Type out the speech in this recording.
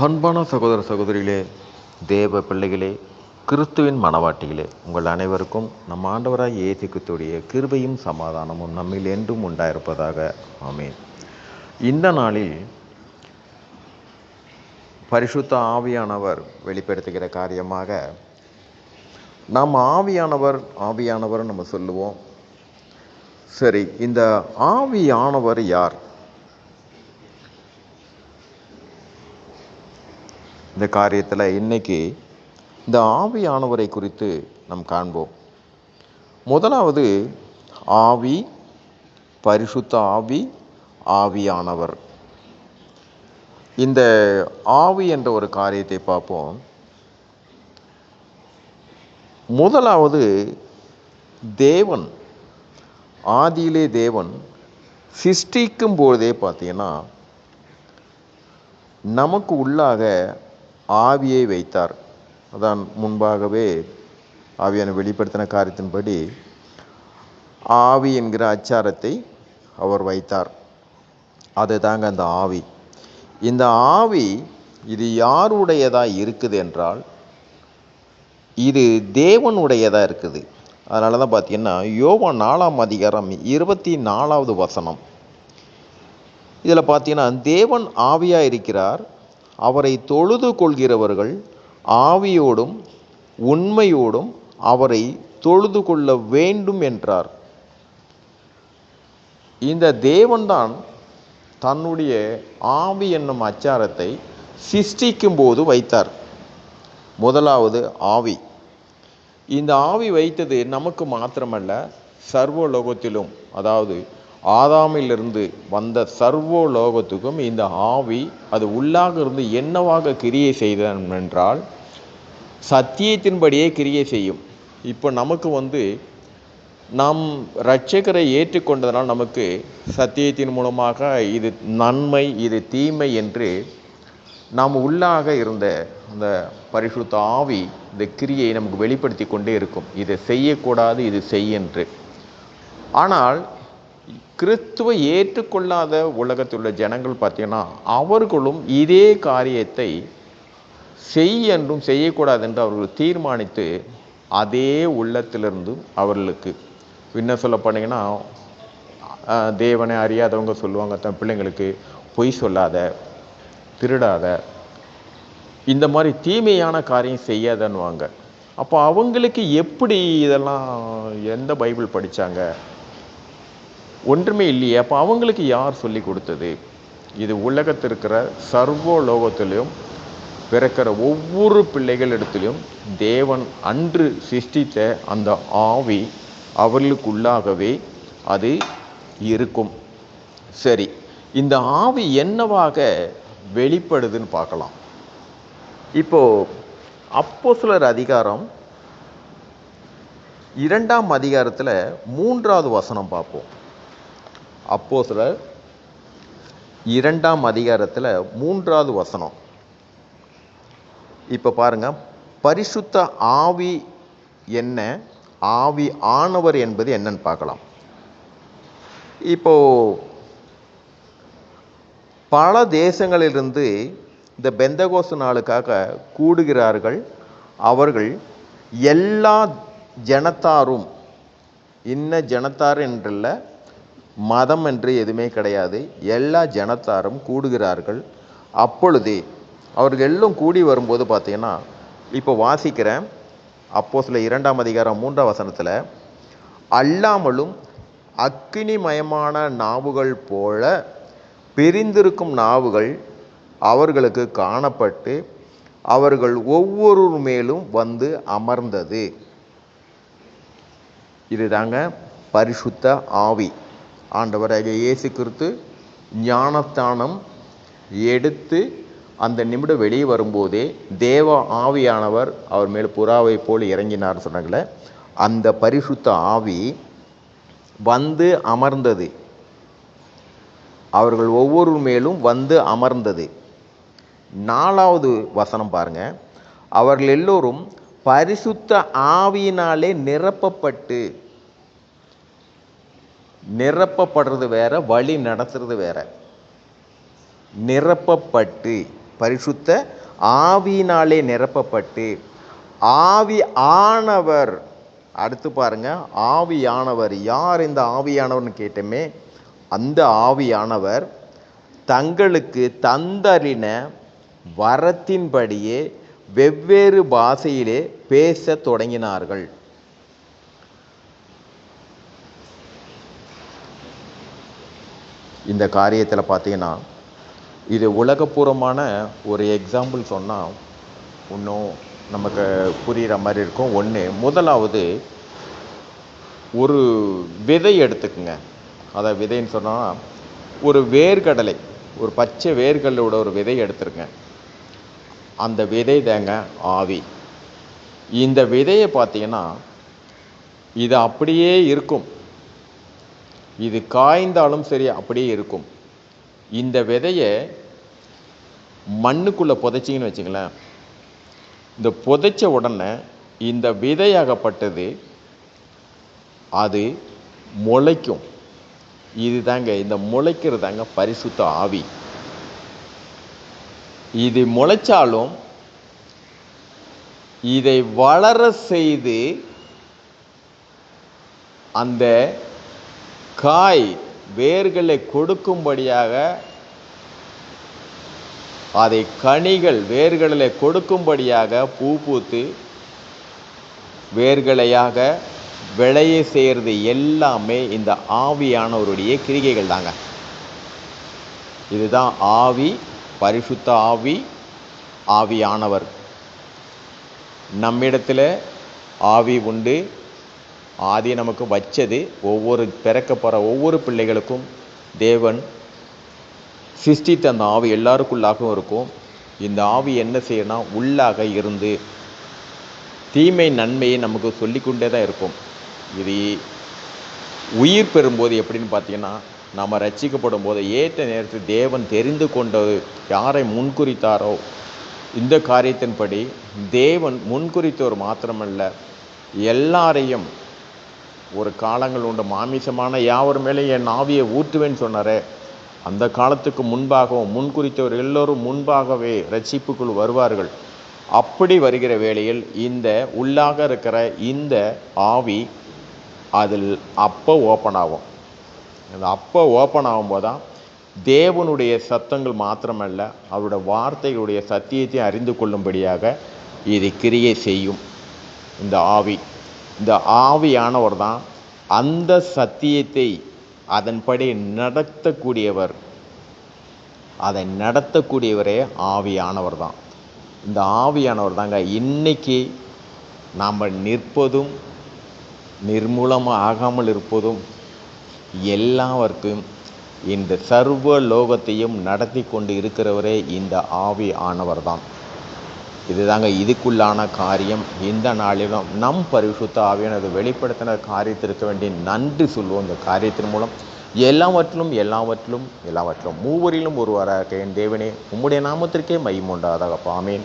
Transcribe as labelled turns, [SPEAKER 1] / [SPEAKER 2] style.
[SPEAKER 1] அன்பான சகோதர சகோதரிகளே தேவ பிள்ளைகளே கிறிஸ்துவின் மனவாட்டிகளே உங்கள் அனைவருக்கும் நம் ஆண்டவராய் இயேசு கிருபையும் சமாதானமும் நம்மில் என்றும் உண்டாயிருப்பதாக. ஆமேன். இந்த நாளில் பரிசுத்த ஆவியானவர் வெளிப்படுத்துகிற காரியமாக நாம் ஆவியானவர் ஆவியானவர் நம்ம சொல்லுவோம். சரி இந்த ஆவியானவர் யார்? இந்த காரியத்தில் இன்னைக்கு இந்த ஆவியானவரை குறித்து நாம் காண்போம். முதலாவது ஆவி பரிசுத்த ஆவி ஆவியானவர். இந்த ஆவி என்ற ஒரு காரியத்தை பார்ப்போம். முதலாவது தேவன் ஆதியிலே தேவன் சிருஷ்டிக்கும் போதே பார்த்தீங்கன்னா நமக்கு உள்ளாக ஆவியை வைத்தார். அதான் முன்பாகவே ஆவியான வெளிப்படுத்தின காரியத்தின்படி ஆவி என்கிற அச்சாரத்தை அவர் வைத்தார். அது தாங்க அந்த ஆவி. இந்த ஆவி இது யாருடையதாக இருக்குது என்றால் இது தேவனுடையதாக இருக்குது. அதனால தான் பார்த்தீங்கன்னா யோவான் நாலாம் அதிகாரம் இருபத்தி நாலாவது வசனம். இதில் பார்த்தீங்கன்னா தேவன் ஆவியாக இருக்கிறார் அவரை தொழுது கொள்கிறவர்கள் ஆவியோடும் உண்மையோடும் அவரை தொழுது கொள்ள வேண்டும் என்றார். இந்த தேவன்தான் தன்னுடைய ஆவி என்னும் அச்சாரத்தை சிருஷ்டிக்கும் போது வைத்தார். முதலாவது ஆவி. இந்த ஆவி வைத்தது நமக்கு மாத்திரமல்ல சர்வலோகத்திலும் அதாவது ஆதாமிலிருந்து வந்த சர்வோ லோகத்துக்கும் இந்த ஆவி அது உள்ளாக இருந்து என்னவாக கிரியை செய்தன் என்றால் சத்தியத்தின்படியே கிரியை செய்யும். இப்போ நமக்கு வந்து நாம் ரட்சகரை ஏற்றுக்கொண்டதனால் நமக்கு சத்தியத்தின் மூலமாக இது நன்மை இது தீமை என்று நாம் உள்ளாக இருந்த அந்த பரிசுத்த ஆவி இந்த கிரியை நமக்கு வெளிப்படுத்தி கொண்டே இருக்கும். இதை செய்யக்கூடாது இது செய்யென்று ஆனால் கிறிஸ்துவை ஏற்றுக்கொள்ளாத உலகத்தில் உள்ள ஜனங்கள் பார்த்தீங்கன்னா அவர்களும் இதே காரியத்தை செய் என்றும் செய்யக்கூடாது என்று அவர்கள் தீர்மானித்து அதே உள்ளத்திலிருந்து அவர்களுக்கு என்ன சொல்ல போனீங்கன்னா தேவனை அறியாதவங்க சொல்லுவாங்க தன் பிள்ளைங்களுக்கு பொய் சொல்லாத திருடாத இந்த மாதிரி தீமையான காரியம் செய்யாதன்னுவாங்க. அப்போ அவங்களுக்கு எப்படி இதெல்லாம் எந்த பைபிள் படித்தாங்க ஒன்றுமே இல்லையே. அப்போ அவங்களுக்கு யார் சொல்லி கொடுத்தது? இது உலகத்தில் இருக்கிற சர்வ லோகத்திலையும் பிறக்கிற ஒவ்வொரு பிள்ளைகள் இடத்திலும் தேவன் அன்று சிருஷ்டித்த அந்த ஆவி அவர்களுக்குள்ளாகவே அது இருக்கும். சரி இந்த ஆவி என்னவாக வெளிப்படுதுன்னு பார்க்கலாம். இப்போ அப்போ சிலர் அதிகாரம் இரண்டாம் அதிகாரத்தில் மூன்றாவது வசனம் பார்ப்போம். அப்போ சில இரண்டாம் அதிகாரத்தில் மூன்றாவது வசனம். இப்போ பாருங்கள் பரிசுத்த ஆவி என்ன ஆவி ஆனவர் என்பது என்னன்னு பார்க்கலாம். இப்போ பல தேசங்களிலிருந்து இந்த பெந்தகோச நாளுக்காக கூடுகிறார்கள். அவர்கள் எல்லா ஜனத்தாரும் இன்ன ஜனத்தார் என்றல்ல மதம் என்று எதுவுமே கிடையாது. எல்லா ஜனத்தாரும் கூடுகிறார்கள். அப்பொழுதே அவர்கள் எல்லாம் கூடி வரும்போது பார்த்தீங்கன்னா இப்போ வாசிக்கிறேன். அப்போ சில இரண்டாம் அதிகாரம் மூன்றாம் வசனத்தில் அல்லாமலும் அக்கினிமயமான நாவுகள் போல பிரிந்திருக்கும் நாவுகள் அவர்களுக்கு காணப்பட்டு அவர்கள் ஒவ்வொரு மேலும் வந்து அமர்ந்தது. இதுதாங்க பரிசுத்த ஆவி. ஆண்டவராக இயேசு கிறிஸ்து ஞானஸ்தானம் எடுத்து அந்த நிமிடம் வெளியே வரும்போதே தேவ ஆவியானவர் அவர் மேல் புறாவை போல் இறங்கினார் சொன்னாங்களே அந்த பரிசுத்த ஆவி வந்து அமர்ந்தது. அவர்கள் ஒவ்வொரு மேலும் வந்து அமர்ந்தது. நாலாவது வசனம் பாருங்க. அவர்கள் எல்லோரும் பரிசுத்த ஆவியினாலே நிரப்பப்பட்டு நிரப்பப்படுறது வேற வழி நடத்துறது வேற. நிரப்பப்பட்டு பரிசுத்த ஆவியினாலே நிரப்பப்பட்டு ஆவி ஆனவர் அடுத்து பாருங்க ஆவியானவர். யார் இந்த ஆவியானவர்னு கேட்டோமே? அந்த ஆவியானவர் தங்களுக்கு தந்தறின வரத்தின்படியே வெவ்வேறு பாஷையிலே பேசத் தொடங்கினார்கள். இந்த காரியத்தில் பார்த்தீங்கன்னா இது உலகப்பூர்வமான ஒரு எக்ஸாம்பிள் சொன்னால் இன்னும் நமக்கு புரிகிற மாதிரி இருக்கும். ஒன்று முதலாவது ஒரு விதை எடுத்துக்குங்க. அதை விதைன்னு சொன்னால் ஒரு வேர்க்கடலை ஒரு பச்சை வேர்க்கடலோட ஒரு விதை எடுத்துருங்க. அந்த விதை தாங்க ஆவி. இந்த விதையை பார்த்தீங்கன்னா இது அப்படியே இருக்கும். இது காய்ந்தாலும் சரி அப்படியே இருக்கும். இந்த விதையை மண்ணுக்குள்ளே புதைச்சிங்கன்னு வச்சுங்களேன் இந்த புதைச்ச உடனே இந்த விதையாகப்பட்டது அது முளைக்கும். இது தாங்க இந்த முளைக்கிறது தாங்க பரிசுத்த ஆவி. இது முளைச்சாலும் இதை வளர செய்து அந்த காய் வேர்களை கொடுக்கும்படியாக அதை கனிகள் வேர்களில் கொடுக்கும்படியாக பூ பூத்து வேர்களையாக விளைய செய்கிறது எல்லாமே இந்த ஆவியானவருடைய கிரிகைகள் தாங்க. இதுதான் ஆவி பரிசுத்த ஆவி ஆவியானவர். நம்மிடத்தில் ஆவி உண்டு ஆதி நமக்கு வச்சது ஒவ்வொரு பிறக்க போகிற ஒவ்வொரு பிள்ளைகளுக்கும் தேவன் சிருஷ்டித்த அந்த ஆவி எல்லாருக்குள்ளாகவும் இருக்கும். இந்த ஆவி என்ன செய்யணும்னா உள்ளாக இருந்து தீமை நன்மையை நமக்கு சொல்லிக்கொண்டே தான் இருக்கும். இது உயிர் பெறும்போது எப்படின்னு பார்த்தீங்கன்னா நம்ம ரட்சிக்கப்படும் போது ஏற்ற நேரத்தில் தேவன் தெரிந்து கொண்டது யாரை முன்குறித்தாரோ இந்த காரியத்தின்படி தேவன் முன்குறித்தவர் மாத்திரமல்ல எல்லாரையும் ஒரு காலங்கள் உண்டு. மாமிசமான யாவர் மேலே என் ஆவியை ஊற்றுவேன்னு சொன்னாரே. அந்த காலத்துக்கு முன்பாகவும் முன்குறித்தவர் எல்லோரும் முன்பாகவே ரட்சிப்புக்குள் வருவார்கள். அப்படி வருகிற வேளையில் இந்த உள்ளாக இருக்கிற இந்த ஆவி அதில் அப்போ ஓப்பன் ஆகும். அந்த அப்போ ஓப்பன் ஆகும்போது தான் தேவனுடைய சத்தங்கள் மாத்திரமல்ல அவருடைய வார்த்தைகளுடைய சத்தியத்தை அறிந்து கொள்ளும்படியாக இது கிரியை செய்யும். இந்த ஆவி. இந்த ஆவியானவர் தான் அந்த சத்தியத்தை அதன்படி நடத்தக்கூடியவர். அதை நடத்தக்கூடியவரே ஆவியானவர் தான். இந்த ஆவியானவர் தாங்க இன்னைக்கு நாம் நிற்பதும் நிர்மூலமாக ஆகாமல் இருப்பதும் எல்லாவர்க்கும் இந்த சர்வ லோகத்தையும் நடத்தி கொண்டு இருக்கிறவரே இந்த ஆவி ஆனவர் தான். இதுதாங்க இதுக்குள்ளான காரியம். இந்த நாளிலும் நம் பரிசுத்த ஆவியானது வெளிப்படுத்தின காரியத்திற்கு வேண்டி நன்றி சொல்வோம் இந்த காரியத்தின் மூலம். எல்லாவற்றிலும் எல்லாவற்றிலும் எல்லாவற்றிலும் மூவரிலும் ஒருவராக என் தேவனே உம்முடைய நாமத்திற்கே மையம் உண்டாதாக பாமேன்